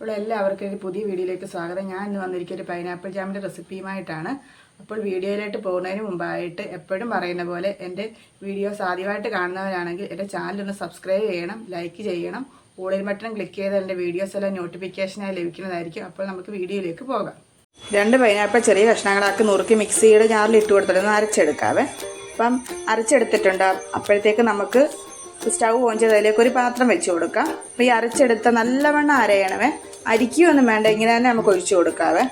അപ്പോൾ എല്ലാവർക്കും ഒരു പുതിയ വീഡിയോയിലേക്ക് സ്വാഗതം. ഞാൻ ഇന്ന് വന്നിരിക്കുന്ന ഒരു പൈനാപ്പിൾ ജാമിന്റെ റെസിപ്പിയുമായിട്ടാണ് അപ്പോൾ വീഡിയോയിലോട്ട് പോകുന്നതിന് മുമ്പായിട്ട് എപ്പോഴും പറയുന്ന പോലെ എന്റെ വീഡിയോസ് ആദ്യമായിട്ട് കാണുന്നവരാണെങ്കിൽ എന്റെ ചാനൽ ഒന്ന് സബ്സ്ക്രൈബ് ചെയ്യണം ലൈക്ക് ചെയ്യണം. ഓളിൽ ബട്ടൺ ക്ലിക്ക് ചെയ്ത് എന്റെ വീഡിയോസ് എല്ലാം നോട്ടിഫിക്കേഷനായി ലഭിക്കുന്നതായിരിക്കും. അപ്പോൾ നമുക്ക് വീഡിയോയിലേക്ക് പോകാം. രണ്ട് പൈനാപ്പിൾ ചെറിയ കഷ്ണങ്ങളാക്കി നുറുക്കി മിക്സിയുടെ ജാറിൽ ഇട്ട് കൊടുത്തിട്ടൊന്ന് അരച്ചെടുക്കാവേ. അപ്പം അരച്ചെടുത്തിട്ടുണ്ട്. അപ്പോഴത്തേക്ക് നമുക്ക് സ്റ്റൗ ഓൺ ചെയ്ത് അതിലേക്ക് ഒരു പാത്രം വെച്ച് കൊടുക്കാം. അപ്പോൾ ഈ അരച്ചെടുത്ത നല്ലവണ്ണം അരയണമേ. അരിക്കുകയൊന്നും വേണ്ട ഇങ്ങനെ തന്നെ നമുക്ക് ഒഴിച്ചു കൊടുക്കാവേ.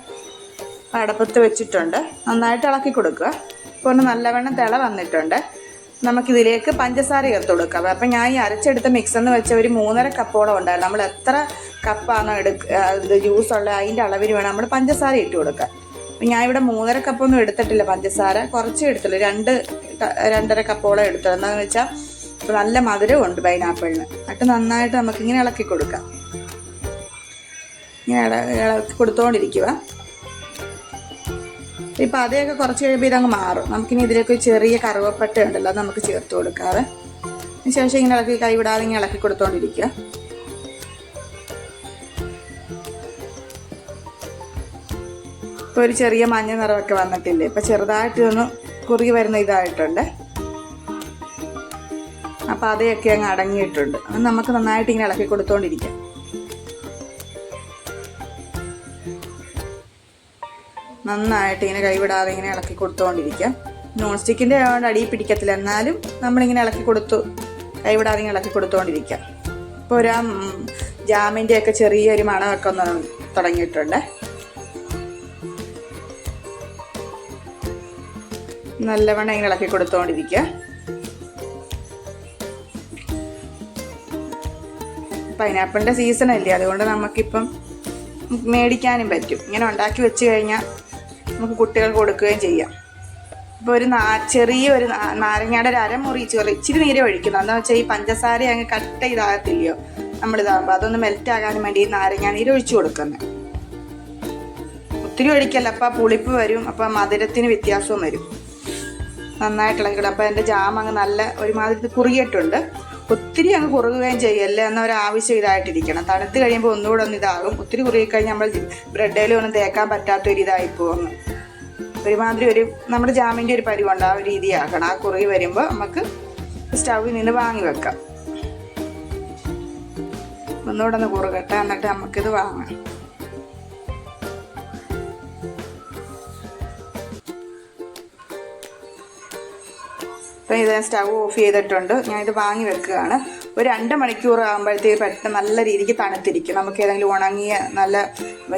അടപ്പത്ത് വെച്ചിട്ടുണ്ട്. നന്നായിട്ട് ഇളക്കി കൊടുക്കുക. ഇപ്പോൾ ഒന്ന് നല്ലവണ്ണം തിള വന്നിട്ടുണ്ട്. നമുക്കിതിലേക്ക് പഞ്ചസാര ചേർത്ത് കൊടുക്കാം. അപ്പം ഞാൻ ഈ അരച്ചെടുത്ത മിക്സ് എന്ന് വെച്ച ഒരു മൂന്നര കപ്പോളം ഉണ്ടായിരുന്നു. നമ്മൾ എത്ര കപ്പാണോ എടുക്കുക ജ്യൂസ് ഉള്ളത് അതിന്റെ അളവിന് വേണം നമ്മൾ പഞ്ചസാര ഇട്ട് കൊടുക്കുക. അപ്പം ഞാൻ ഇവിടെ മൂന്നര കപ്പൊന്നും എടുത്തിട്ടില്ല പഞ്ചസാര. കുറച്ച് എടുത്തുള്ളൂ. രണ്ട് രണ്ടര കപ്പോളം എടുത്തുള്ളൂ. എന്താണെന്ന് വെച്ചാൽ ഇപ്പം നല്ല മധുരവും ഉണ്ട് പൈനാപ്പിളിന്. എന്നിട്ട് നന്നായിട്ട് നമുക്കിങ്ങനെ ഇളക്കി കൊടുക്കാം. ഇങ്ങനെ ഇള- ഇളക്കി കൊടുത്തുകൊണ്ടിരിക്കുക ഇപ്പൊ അതേയൊക്കെ കുറച്ച് കഴിയുമ്പോൾ ഇതങ്ങ് മാറും. നമുക്കിനി ഇതിലേക്ക് ചെറിയ കറുവപ്പട്ട ഉണ്ടല്ലോ അത് നമുക്ക് ചേർത്ത് കൊടുക്കാറ്. ശേഷം ഇങ്ങനെ ഇളക്കി കൈവിടാതെ ഇങ്ങനെ ഇളക്കി കൊടുത്തോണ്ടിരിക്കുക. ഇപ്പോൾ ഒരു ചെറിയ മഞ്ഞ നിറമൊക്കെ വന്നിട്ടില്ലേ? ഇപ്പൊ ചെറുതായിട്ട് ഒന്ന് കുറുകി വരുന്ന ഇതായിട്ടുണ്ട്. അപ്പം അതേയൊക്കെ അങ്ങ് അടങ്ങിയിട്ടുണ്ട്. അത് നമുക്ക് നന്നായിട്ട് ഇങ്ങനെ ഇളക്കി കൊടുത്തോണ്ടിരിക്കാം. നന്നായിട്ട് ഇങ്ങനെ കൈവിടാതെ ഇങ്ങനെ ഇളക്കി കൊടുത്തോണ്ടിരിക്കാം. നോൺ സ്റ്റിക്കിന്റെ ആയതുകൊണ്ട് അടിയിൽ പിടിക്കത്തില്ല. എന്നാലും നമ്മളിങ്ങനെ ഇളക്കി കൊടുത്തു കൈവിടാതെ ഇങ്ങനെ ഇളക്കി കൊടുത്തോണ്ടിരിക്കാം. ഇപ്പോൾ ഒരു ജാമിന്റെ ഒക്കെ ചെറിയൊരു മണമൊക്കെ ഒന്ന് തുടങ്ങിയിട്ടുണ്ട്. നല്ലവണ്ണം ഇങ്ങനെ ഇളക്കി കൊടുത്തുകൊണ്ടിരിക്കുക പൈനാപ്പിളിന്റെ സീസൺ അല്ലേ? അതുകൊണ്ട് നമുക്കിപ്പം മേടിക്കാനും പറ്റും. ഇങ്ങനെ ഉണ്ടാക്കി വെച്ച് കഴിഞ്ഞാൽ നമുക്ക് കുട്ടികൾക്ക് കൊടുക്കുകയും ചെയ്യാം. ഇപ്പോൾ ഒരു നാ ചെറിയ ഒരു നാരങ്ങയുടെ ഒരു അരമുറി ചെറിയ ഇച്ചിരി നീര് ഒഴിക്കുന്നു. എന്താ വെച്ചാൽ ഈ പഞ്ചസാര അങ്ങ് കട്ട് ഇതാകത്തില്ലയോ നമ്മളിതാകുമ്പോൾ അതൊന്ന് മെൽറ്റ് ആകാനും വേണ്ടി ഈ നാരങ്ങ നീര് ഒഴിച്ചു കൊടുക്കുന്നത് ഒത്തിരി ഒഴിക്കല്ല. അപ്പോൾ പുളിപ്പ് വരും. അപ്പം മധുരത്തിന് വ്യത്യാസവും വരും. നന്നായിട്ട് ഇളക്കിടും അപ്പോൾ എന്റെ ജാം അങ്ങ് നല്ല ഒരുമാതിരി കുറുകിയിട്ടുണ്ട്. ഒത്തിരി അങ്ങ് കുറുകുകയും ചെയ്യല്ലേ എന്ന ഒരു ആവശ്യം ഇതായിട്ടിരിക്കണം. തണുത്ത് കഴിയുമ്പോൾ ഒന്നുകൂടെ ഒന്ന് ഇതാകും. ഒത്തിരി കുറുകി കഴിഞ്ഞാൽ നമ്മൾ ബ്രെഡിലും ഒന്നും തേക്കാൻ പറ്റാത്ത ഒരു ഇതായി പോകുന്നു. ഒരുമാതിരി ഒരു നമ്മുടെ ജാമിന്റെ ഒരു പരിവുണ്ട് ആ ഒരു രീതിയാക്കണം. ആ കുറുകി വരുമ്പോൾ നമുക്ക് സ്റ്റൗവിൽ നിന്ന് വാങ്ങി വെക്കാം. ഒന്നുകൂടെ ഒന്ന് കുറുകട്ടെ എന്നിട്ട് നമുക്കിത് വാങ്ങാം. അപ്പം ഇത് സ്റ്റവ് ഓഫ് ചെയ്തിട്ടുണ്ട്. ഞാൻ ഇത് വാങ്ങി വെക്കുകയാണ്. ഒരു രണ്ട് മണിക്കൂർ ആകുമ്പോഴത്തേക്ക് പെട്ടെന്ന് നല്ല രീതിക്ക് തണുത്തിരിക്കും. നമുക്ക് ഏതെങ്കിലും ഉണങ്ങിയ നല്ല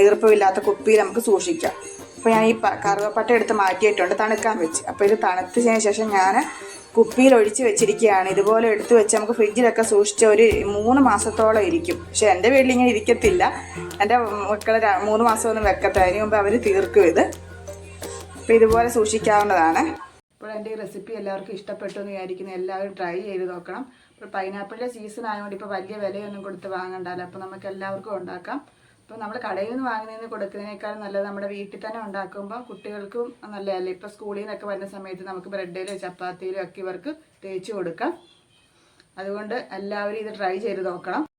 ഈർപ്പമില്ലാത്ത കുപ്പിയിൽ നമുക്ക് സൂക്ഷിക്കാം. അപ്പോൾ ഞാൻ ഈ കറുവപ്പട്ട എടുത്ത് മാറ്റിയിട്ടുണ്ട് തണുക്കാൻ വെച്ച്. അപ്പോൾ ഇത് തണുത്തതിന് ശേഷം ഞാൻ കുപ്പിയിൽ ഒഴിച്ച് വെച്ചിരിക്കുകയാണ്. ഇതുപോലെ എടുത്ത് വെച്ച് നമുക്ക് ഫ്രിഡ്ജിലൊക്കെ സൂക്ഷിച്ച ഒരു മൂന്ന് മാസത്തോളം ഇരിക്കും. പക്ഷെ എന്റെ വീട്ടിൽ ഇങ്ങനെ ഇരിക്കത്തില്ല. എന്റെ മക്കൾ മൂന്ന് മാസമൊന്നും വെക്കത്തതിന് മുമ്പ് അവർ തീർക്കും ഇത്. അപ്പോൾ ഇതുപോലെ സൂക്ഷിക്കാവുന്നതാണ്. ഇപ്പോൾ എന്റെ ഈ റെസിപ്പി എല്ലാവർക്കും ഇഷ്ടപ്പെട്ടു എന്ന് വിചാരിക്കുന്നത് എല്ലാവരും ട്രൈ ചെയ്ത് നോക്കണം. ഇപ്പോൾ പൈനാപ്പിളിന്റെ സീസൺ ആയതുകൊണ്ട് ഇപ്പോൾ വലിയ വിലയൊന്നും കൊടുത്ത് വാങ്ങണ്ടല്ലോ. അപ്പോൾ നമുക്ക് എല്ലാവർക്കും ഉണ്ടാക്കാം. അപ്പോൾ നമ്മൾ കടയിൽ നിന്ന് വാങ്ങുന്നതിന് കൊടുക്കുന്നതിനേക്കാൾ നല്ലത് നമ്മുടെ വീട്ടിൽ തന്നെ ഉണ്ടാക്കുമ്പോൾ കുട്ടികൾക്കും നല്ലതല്ലേ. ഇപ്പോൾ സ്കൂളിൽ നിന്നൊക്കെ വരുന്ന സമയത്ത് നമുക്ക് ബ്രെഡിലോ ചപ്പാത്തിയിലോ ഒക്കെ ഇവർക്ക് തേച്ച് കൊടുക്കാം. അതുകൊണ്ട് എല്ലാവരും ഇത് ട്രൈ ചെയ്ത് നോക്കണം.